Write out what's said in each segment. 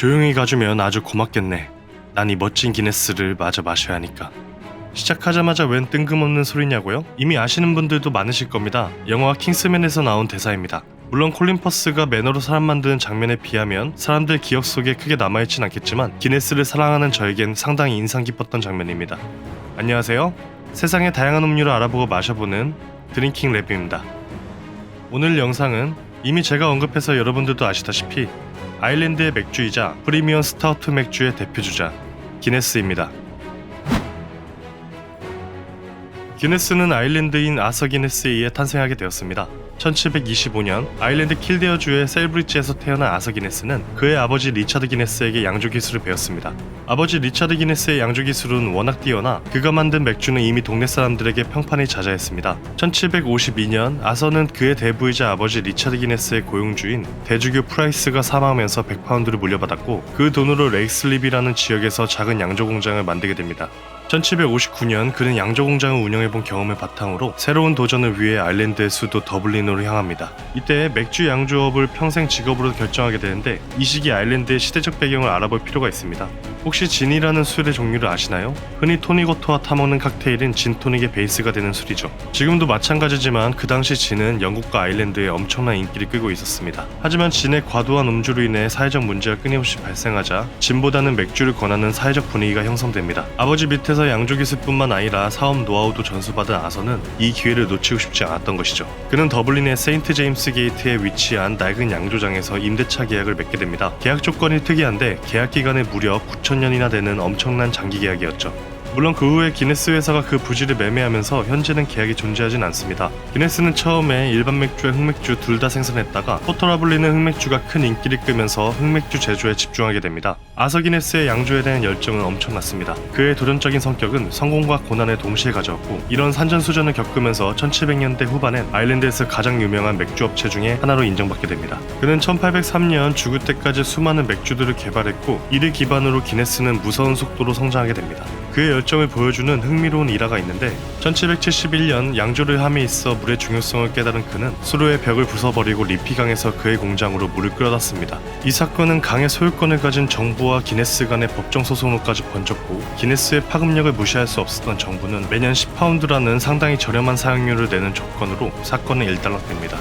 조용히 가주면 아주 고맙겠네. 난 이 멋진 기네스를 마저 마셔야 하니까. 시작하자마자 웬 뜬금없는 소리냐고요? 이미 아시는 분들도 많으실 겁니다. 영화 킹스맨에서 나온 대사입니다. 물론 콜린 퍼스가 매너로 사람 만드는 장면에 비하면 사람들 기억 속에 크게 남아있진 않겠지만 기네스를 사랑하는 저에겐 상당히 인상 깊었던 장면입니다. 안녕하세요. 세상의 다양한 음료를 알아보고 마셔보는 드링킹 랩입니다. 오늘 영상은 이미 제가 언급해서 여러분들도 아시다시피 아일랜드의 맥주이자 프리미엄 스타우트 맥주의 대표주자 기네스입니다. 기네스는 아일랜드인 아서 기네스에 의해 탄생하게 되었습니다. 1725년 아일랜드 킬데어주의 셀브리지에서 태어난 아서 기네스는 그의 아버지 리차드 기네스에게 양조 기술을 배웠습니다. 아버지 리차드 기네스의 양조 기술은 워낙 뛰어나 그가 만든 맥주는 이미 동네 사람들에게 평판이 자자했습니다. 1752년 아서는 그의 대부이자 아버지 리차드 기네스의 고용주인 대주교 프라이스가 사망하면서 100파운드를 물려받았고 그 돈으로 레이슬립이라는 지역에서 작은 양조 공장을 만들게 됩니다. 1759년 그는 양조 공장을 운영해본 경험을 바탕으로 새로운 도전을 위해 아일랜드의 수도 더블린으로 향합니다. 이때 맥주 양조업을 평생 직업으로 결정하게 되는데 이 시기 아일랜드의 시대적 배경을 알아볼 필요가 있습니다. 혹시 진이라는 술의 종류를 아시나요? 흔히 토닉워터와 타먹는 칵테일은 진토닉의 베이스가 되는 술이죠. 지금도 마찬가지지만 그 당시 진은 영국과 아일랜드에 엄청난 인기를 끌고 있었습니다. 하지만 진의 과도한 음주로 인해 사회적 문제가 끊임없이 발생하자 진보다는 맥주를 권하는 사회적 분위기가 형성됩니다. 아버지 밑에서 양조 기술뿐만 아니라 사업 노하우도 전수받은 아서는 이 기회를 놓치고 싶지 않았던 것이죠. 그는 더블린의 세인트 제임스 게이트에 위치한 낡은 양조장에서 임대차 계약을 맺게 됩니다. 계약 조건이 특이한데 계약 기간이 무려 9천 년이나 되는 엄청난 장기 계약이었죠. 물론 그 후에 기네스 회사가 그 부지를 매매하면서 현재는 계약이 존재하진 않습니다. 기네스는 처음에 일반 맥주와 흑맥주 둘 다 생산했다가 포터라 불리는 흑맥주가 큰 인기를 끌면서 흑맥주 제조에 집중하게 됩니다. 아서 기네스의 양조에 대한 열정은 엄청났습니다. 그의 도전적인 성격은 성공과 고난을 동시에 가져왔고 이런 산전수전을 겪으면서 1700년대 후반엔 아일랜드에서 가장 유명한 맥주 업체 중에 하나로 인정받게 됩니다. 그는 1803년 죽을 때까지 수많은 맥주들을 개발했고 이를 기반으로 기네스는 무서운 속도로 성장하게 됩니다. 그의 열정을 보여주는 흥미로운 일화가 있는데 1771년 양조를 함에 있어 물의 중요성을 깨달은 그는 수로의 벽을 부숴버리고 리피강에서 그의 공장으로 물을 끌어다 습니다. 이 사건은 강의 소유권을 가진 정부와 기네스 간의 법정 소송으로까지 번졌고 기네스의 파급력을 무시할 수 없었던 정부는 매년 10파운드라는 상당히 저렴한 사용료를 내는 조건으로 사건은 일단락됩니다.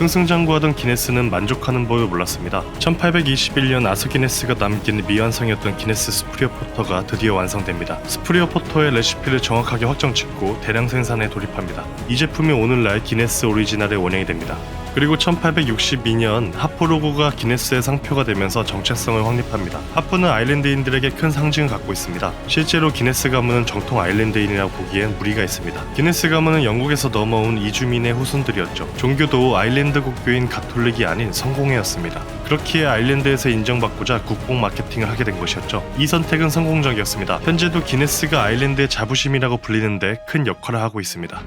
승승장구하던 기네스는 만족하는 법을 몰랐습니다. 1821년 아서 기네스가 남긴 미완성이었던 기네스 스프리어 포터가 드디어 완성됩니다. 스프리어 포터의 레시피를 정확하게 확정 짓고 대량 생산에 돌입합니다. 이 제품이 오늘날 기네스 오리지널의 원형이 됩니다. 그리고 1862년 하프 로고가 기네스의 상표가 되면서 정체성을 확립합니다. 하프는 아일랜드인들에게 큰 상징을 갖고 있습니다. 실제로 기네스 가문은 정통 아일랜드인이라고 보기엔 무리가 있습니다. 기네스 가문은 영국에서 넘어온 이주민의 후손들이었죠. 종교도 아일랜드 국교인 가톨릭이 아닌 성공회였습니다. 그렇기에 아일랜드에서 인정받고자 국뽕 마케팅을 하게 된 것이었죠. 이 선택은 성공적이었습니다. 현재도 기네스가 아일랜드의 자부심이라고 불리는데 큰 역할을 하고 있습니다.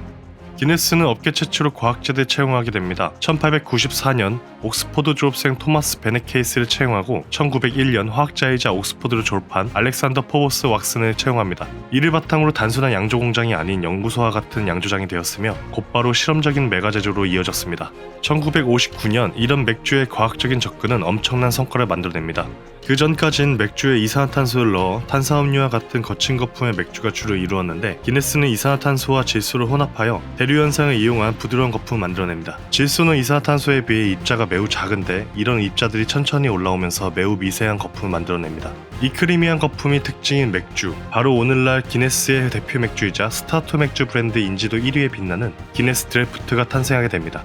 기네스는 업계 최초로 과학자들 채용하게 됩니다. 1894년 옥스퍼드 졸업생 토마스 베넷 케이스를 채용하고 1901년 화학자이자 옥스퍼드를 졸업한 알렉산더 포보스 왁슨을 채용합니다. 이를 바탕으로 단순한 양조 공장이 아닌 연구소와 같은 양조장이 되었으며 곧바로 실험적인 메가 제조로 이어졌습니다. 1959년 이런 맥주의 과학적인 접근은 엄청난 성과를 만들어냅니다. 그 전까진 맥주에 이산화탄소를 넣어 탄산음료와 같은 거친 거품의 맥주가 주로 이루었는데 기네스는 이산화탄소와 질소를 혼합하여 대류 현상을 이용한 부드러운 거품을 만들어냅니다. 질소는 이산화탄소에 비해 입자가 매우 작은데 이런 입자들이 천천히 올라오면서 매우 미세한 거품을 만들어냅니다. 이 크리미한 거품이 특징인 맥주, 바로 오늘날 기네스의 대표 맥주이자 스타트 맥주 브랜드 인지도 1위에 빛나는 기네스 드래프트가 탄생하게 됩니다.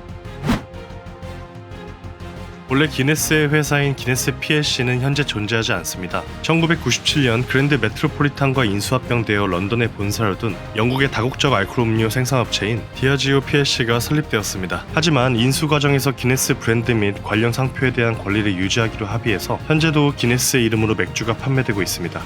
원래 기네스의 회사인 기네스 PLC는 현재 존재하지 않습니다. 1997년 그랜드 메트로폴리탄과 인수합병되어 런던에 본사를 둔 영국의 다국적 알코올 음료 생산업체인 디아지오 PLC가 설립되었습니다. 하지만 인수 과정에서 기네스 브랜드 및 관련 상표에 대한 권리를 유지하기로 합의해서 현재도 기네스의 이름으로 맥주가 판매되고 있습니다.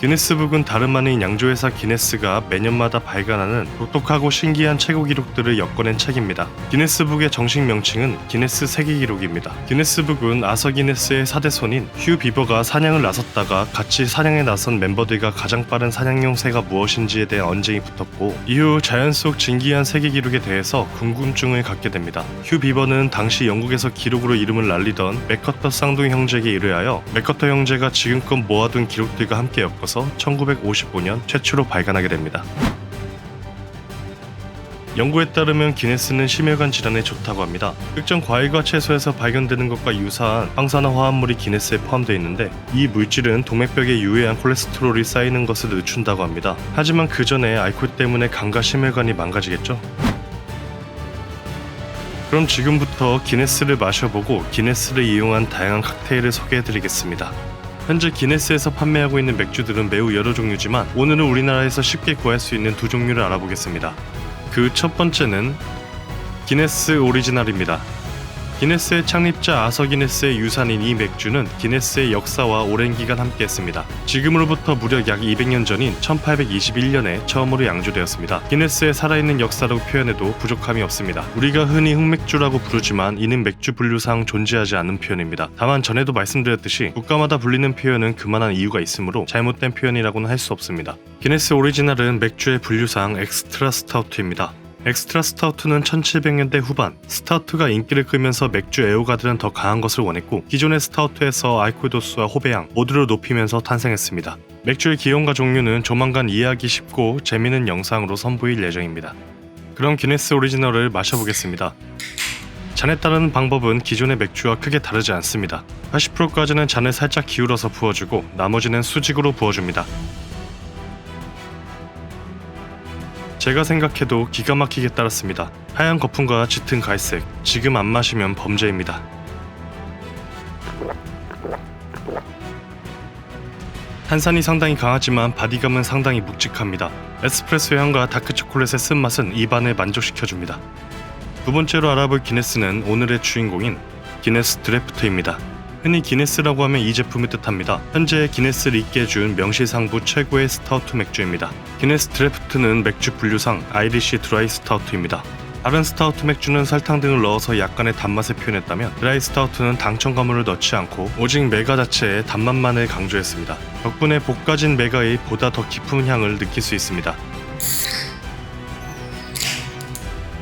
기네스북은 다름 아닌 양조회사 기네스가 매년마다 발간하는 독특하고 신기한 최고 기록들을 엮어낸 책입니다. 기네스북의 정식 명칭은 기네스 세계 기록입니다. 기네스북은 아서 기네스의 4대 손인 휴 비버가 사냥을 나섰다가 같이 사냥에 나선 멤버들과 가장 빠른 사냥용 새가 무엇인지에 대한 언쟁이 붙었고 이후 자연 속 진기한 세계 기록에 대해서 궁금증을 갖게 됩니다. 휴 비버는 당시 영국에서 기록으로 이름을 날리던 맥커터 쌍둥이 형제에게 의뢰하여 맥커터 형제가 지금껏 모아둔 기록들과 함께 엮어 서 1955년 최초로 발간하게 됩니다. 연구에 따르면 기네스는 심혈관 질환에 좋다고 합니다. 특정 과일과 채소에서 발견되는 것과 유사한 황산화 화합물이 기네스에 포함되어 있는데 이 물질은 동맥벽에 유해한 콜레스테롤이 쌓이는 것을 늦춘다고 합니다. 하지만 그 전에 알코올 때문에 간과 심혈관이 망가지겠죠? 그럼 지금부터 기네스를 마셔보고 기네스를 이용한 다양한 칵테일을 소개해드리겠습니다. 현재 기네스에서 판매하고 있는 맥주들은 매우 여러 종류지만 오늘은 우리나라에서 쉽게 구할 수 있는 두 종류를 알아보겠습니다. 그 첫 번째는 기네스 오리지널입니다. 기네스의 창립자 아서 기네스의 유산인 이 맥주는 기네스의 역사와 오랜 기간 함께했습니다. 지금으로부터 무려 약 200년 전인 1821년에 처음으로 양조되었습니다. 기네스의 살아있는 역사라고 표현해도 부족함이 없습니다. 우리가 흔히 흑맥주라고 부르지만 이는 맥주 분류상 존재하지 않는 표현입니다. 다만 전에도 말씀드렸듯이 국가마다 불리는 표현은 그만한 이유가 있으므로 잘못된 표현이라고는 할 수 없습니다. 기네스 오리지널은 맥주의 분류상 엑스트라 스타우트입니다. 엑스트라 스타우트는 1700년대 후반 스타우트가 인기를 끌면서 맥주 애호가들은 더 강한 것을 원했고 기존의 스타우트에서 알코올 도수와 호배양 모두를 높이면서 탄생했습니다. 맥주의 기용과 종류는 조만간 이해하기 쉽고 재미있는 영상으로 선보일 예정입니다. 그럼 기네스 오리지널을 마셔보겠습니다. 잔에 따르는 방법은 기존의 맥주와 크게 다르지 않습니다. 80%까지는 잔을 살짝 기울어서 부어주고 나머지는 수직으로 부어줍니다. 제가 생각해도 기가 막히게 따랐습니다. 하얀 거품과 짙은 갈색. 지금 안 마시면 범죄입니다. 탄산이 상당히 강하지만 바디감은 상당히 묵직합니다. 에스프레소 향과 다크 초콜릿의 쓴맛은 입안을 만족시켜줍니다. 두 번째로 알아볼 기네스는 오늘의 주인공인 기네스 드래프트입니다. 흔히 기네스라고 하면 이 제품을 뜻합니다. 현재 기네스를 있게 해준 명실상부 최고의 스타우트 맥주입니다. 기네스 드래프트는 맥주 분류상 아이리시 드라이 스타우트입니다. 다른 스타우트 맥주는 설탕 등을 넣어서 약간의 단맛을 표현했다면 드라이 스타우트는 당 첨가물을 넣지 않고 오직 메가 자체의 단맛만을 강조했습니다. 덕분에 볶아진 메가의 보다 더 깊은 향을 느낄 수 있습니다.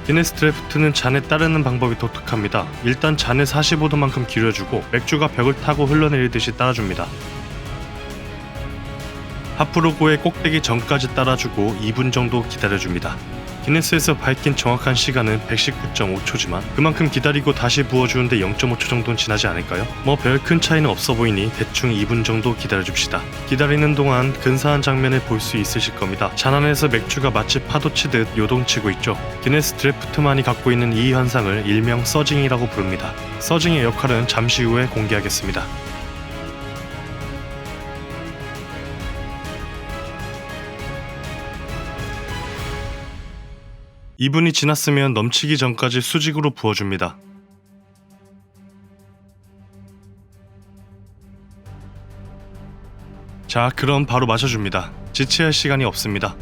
기네스 드래프트는 잔에 따르는 방법이 독특합니다. 일단 잔을 45도만큼 기울여주고 맥주가 벽을 타고 흘러내리듯이 따라줍니다. 하프로고의 꼭대기 전까지 따라주고 2분 정도 기다려줍니다. 기네스에서 밝힌 정확한 시간은 119.5초지만 그만큼 기다리고 다시 부어주는데 0.5초 정도는 지나지 않을까요? 뭐 별 큰 차이는 없어 보이니 대충 2분 정도 기다려줍시다. 기다리는 동안 근사한 장면을 볼 수 있으실 겁니다. 잔 안에서 맥주가 마치 파도 치듯 요동치고 있죠. 기네스 드래프트만이 갖고 있는 이 현상을 일명 서징이라고 부릅니다. 서징의 역할은 잠시 후에 공개하겠습니다. 이분이 지났으면 넘치기 전까지 수직으로 부어줍니다. 자, 그럼 바로 마셔줍니다. 지체할 시간이 없습니다.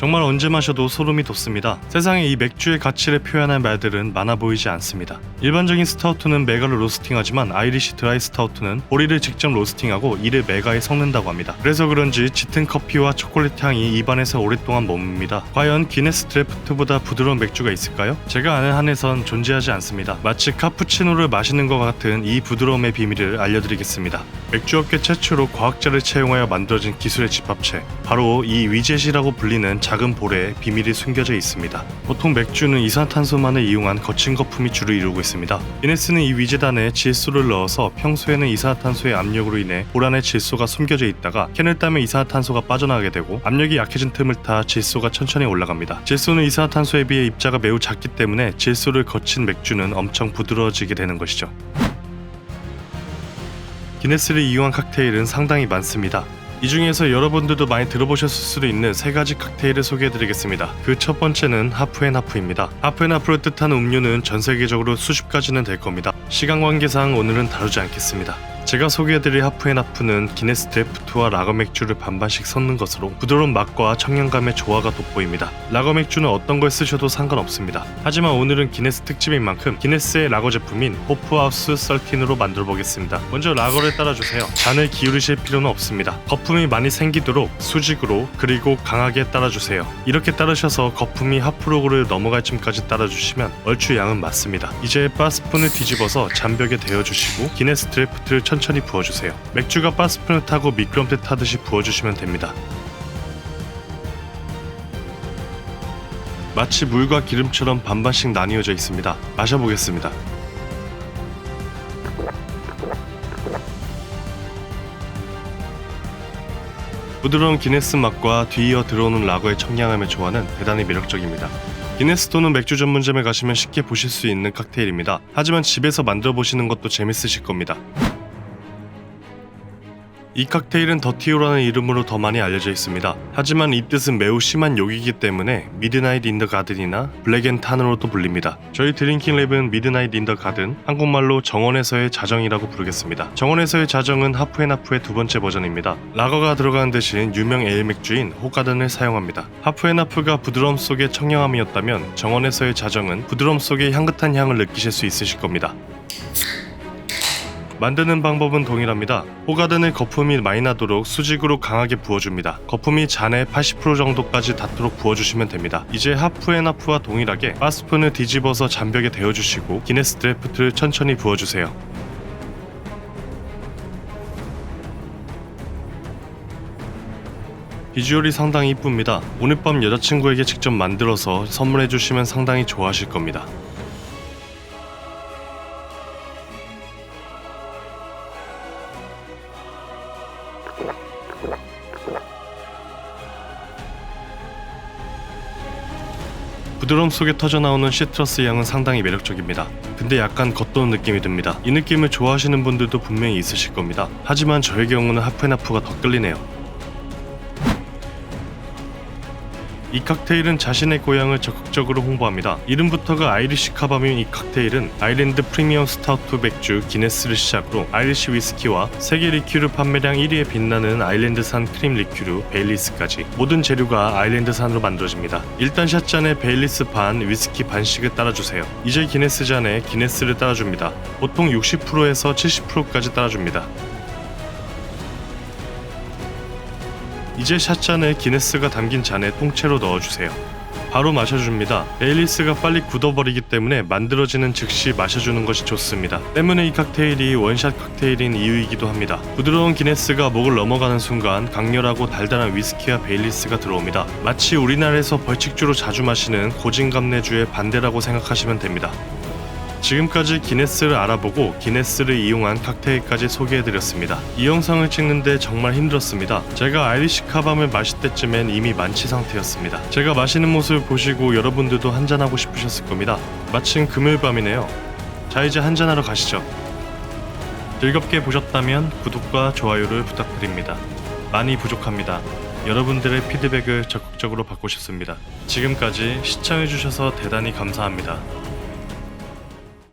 정말 언제 마셔도 소름이 돋습니다. 세상에 이 맥주의 가치를 표현할 말들은 많아 보이지 않습니다. 일반적인 스타우트는 메가를 로스팅하지만 아이리시 드라이 스타우트는 보리를 직접 로스팅하고 이를 메가에 섞는다고 합니다. 그래서 그런지 짙은 커피와 초콜릿 향이 입안에서 오랫동안 머뭅니다. 과연 기네스 드래프트보다 부드러운 맥주가 있을까요? 제가 아는 한에선 존재하지 않습니다. 마치 카푸치노를 마시는 것 같은 이 부드러움의 비밀을 알려드리겠습니다. 맥주업계 최초로 과학자를 채용하여 만들어진 기술의 집합체 바로 이 위젯이라고 불리는 작은 볼에 비밀이 숨겨져 있습니다. 보통 맥주는 이산탄소만을 이용한 거친 거품이 주를 이루고 있습니다. 기네스는 이 위젯 안에 질소를 넣어서 평소에는 이산화탄소의 압력으로 인해 볼 안에 질소가 숨겨져 있다가 캔을 따면 이산화탄소가 빠져나가게 되고 압력이 약해진 틈을 타 질소가 천천히 올라갑니다. 질소는 이산화탄소에 비해 입자가 매우 작기 때문에 질소를 거친 맥주는 엄청 부드러워지게 되는 것이죠. 기네스를 이용한 칵테일은 상당히 많습니다. 이 중에서 여러분들도 많이 들어보셨을 수도 있는 세 가지 칵테일을 소개해드리겠습니다. 그 첫 번째는 하프앤하프입니다. 하프앤하프를 뜻하는 음료는 전 세계적으로 수십 가지는 될 겁니다. 시간 관계상 오늘은 다루지 않겠습니다. 제가 소개해드릴 하프앤하프는 기네스 드래프트와 라거 맥주를 반반씩 섞는 것으로 부드러운 맛과 청량감의 조화가 돋보입니다. 라거 맥주는 어떤 걸 쓰셔도 상관없습니다. 하지만 오늘은 기네스 특집인 만큼 기네스의 라거 제품인 호프하우스 썰틴으로 만들어 보겠습니다. 먼저 라거를 따라주세요. 잔을 기울이실 필요는 없습니다. 거품이 많이 생기도록 수직으로 그리고 강하게 따라주세요. 이렇게 따르셔서 거품이 하프로그를 넘어갈 쯤까지 따라주시면 얼추 양은 맞습니다. 이제 바스푼을 뒤집어서 잔벽에 대어주시고 기네스 드래프트를 천천히 부어주세요. 맥주가 바스푼을 타고 미끄럼틀 타듯이 부어주시면 됩니다. 마치 물과 기름처럼 반반씩 나뉘어져 있습니다. 마셔보겠습니다. 부드러운 기네스 맛과 뒤이어 들어오는 라거의 청량함의 조화는 대단히 매력적입니다. 기네스토는 맥주 전문점에 가시면 쉽게 보실 수 있는 칵테일입니다. 하지만 집에서 만들어 보시는 것도 재밌으실 겁니다. 이 칵테일은 더티오라는 이름으로 더 많이 알려져 있습니다. 하지만 이 뜻은 매우 심한 욕이기 때문에 미드나잇 인더 가든이나 블랙앤탄으로도 불립니다. 저희 드링킹 랩은 미드나잇 인더 가든, 한국말로 정원에서의 자정이라고 부르겠습니다. 정원에서의 자정은 하프앤하프의 두 번째 버전입니다. 라거가 들어가는 대신 유명 에일 맥주인 호가든을 사용합니다. 하프앤하프가 부드러움 속의 청량함이었다면 정원에서의 자정은 부드러움 속의 향긋한 향을 느끼실 수 있으실 겁니다. 만드는 방법은 동일합니다. 호가든을 거품이 많이 나도록 수직으로 강하게 부어줍니다. 거품이 잔의 80% 정도까지 닿도록 부어주시면 됩니다. 이제 하프앤하프와 동일하게 바스푼을 뒤집어서 잔벽에 대어주시고 기네스 드래프트를 천천히 부어주세요. 비주얼이 상당히 이쁩니다. 오늘 밤 여자친구에게 직접 만들어서 선물해주시면 상당히 좋아하실 겁니다. 부드러움 속에 터져나오는 시트러스 향은 상당히 매력적입니다. 근데 약간 겉도는 느낌이 듭니다. 이 느낌을 좋아하시는 분들도 분명히 있으실 겁니다. 하지만 저의 경우는 하프앤하프가 더 끌리네요. 이 칵테일은 자신의 고향을 적극적으로 홍보합니다. 이름부터가 아이리시 카밤인 이 칵테일은 아일랜드 프리미엄 스타우트 맥주 기네스를 시작으로 아이리시 위스키와 세계 리큐르 판매량 1위에 빛나는 아일랜드산 크림 리큐르 베일리스까지 모든 재료가 아일랜드산으로 만들어집니다. 일단 샷잔에 베일리스 반, 위스키 반씩을 따라주세요. 이제 기네스 잔에 기네스를 따라줍니다. 보통 60%에서 70%까지 따라줍니다. 이제 샷잔을 기네스가 담긴 잔에 통째로 넣어주세요. 바로 마셔줍니다. 베일리스가 빨리 굳어버리기 때문에 만들어지는 즉시 마셔주는 것이 좋습니다. 때문에 이 칵테일이 원샷 칵테일인 이유이기도 합니다. 부드러운 기네스가 목을 넘어가는 순간 강렬하고 달달한 위스키와 베일리스가 들어옵니다. 마치 우리나라에서 벌칙주로 자주 마시는 고진감내주의 반대라고 생각하시면 됩니다. 지금까지 기네스를 알아보고 기네스를 이용한 칵테일까지 소개해드렸습니다. 이 영상을 찍는데 정말 힘들었습니다. 제가 아이리시 카밤을 마실 때쯤엔 이미 만취 상태였습니다. 제가 마시는 모습을 보시고 여러분들도 한잔하고 싶으셨을 겁니다. 마침 금요일 밤이네요. 자 이제 한잔하러 가시죠. 즐겁게 보셨다면 구독과 좋아요를 부탁드립니다. 많이 부족합니다. 여러분들의 피드백을 적극적으로 받고 싶습니다. 지금까지 시청해주셔서 대단히 감사합니다.